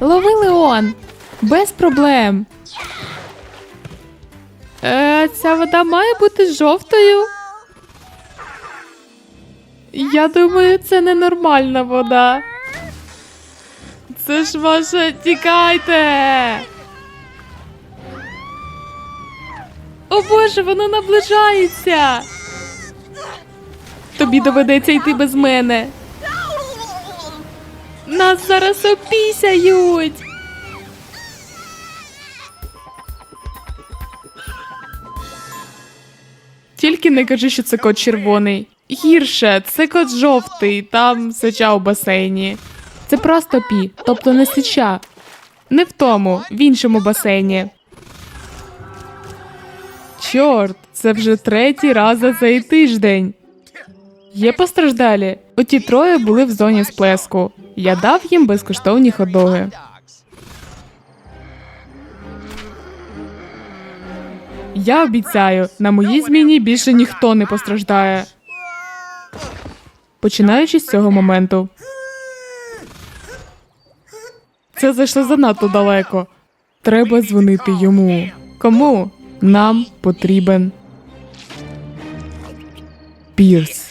Лови Леон! Без проблем. Е, ця вода має бути жовтою. Я думаю, це ненормальна вода. Це ж ваше тікайте. О боже, воно наближається. Тобі доведеться йти без мене. Нас зараз опісяють. Тільки не кажи, що це кот червоний. Гірше, це кот жовтий, там сича у басейні. Це просто пі, тобто не сича. Не в тому, в іншому басейні. Чорт, це вже третій раз за цей тиждень. Є постраждалі. Оті троє були в зоні сплеску. Я дав їм безкоштовні ходоги. Я обіцяю, на моїй зміні більше ніхто не постраждає. Починаючи з цього моменту. Це зайшло занадто далеко. Треба дзвонити йому. Кому? Нам потрібен. Пірс.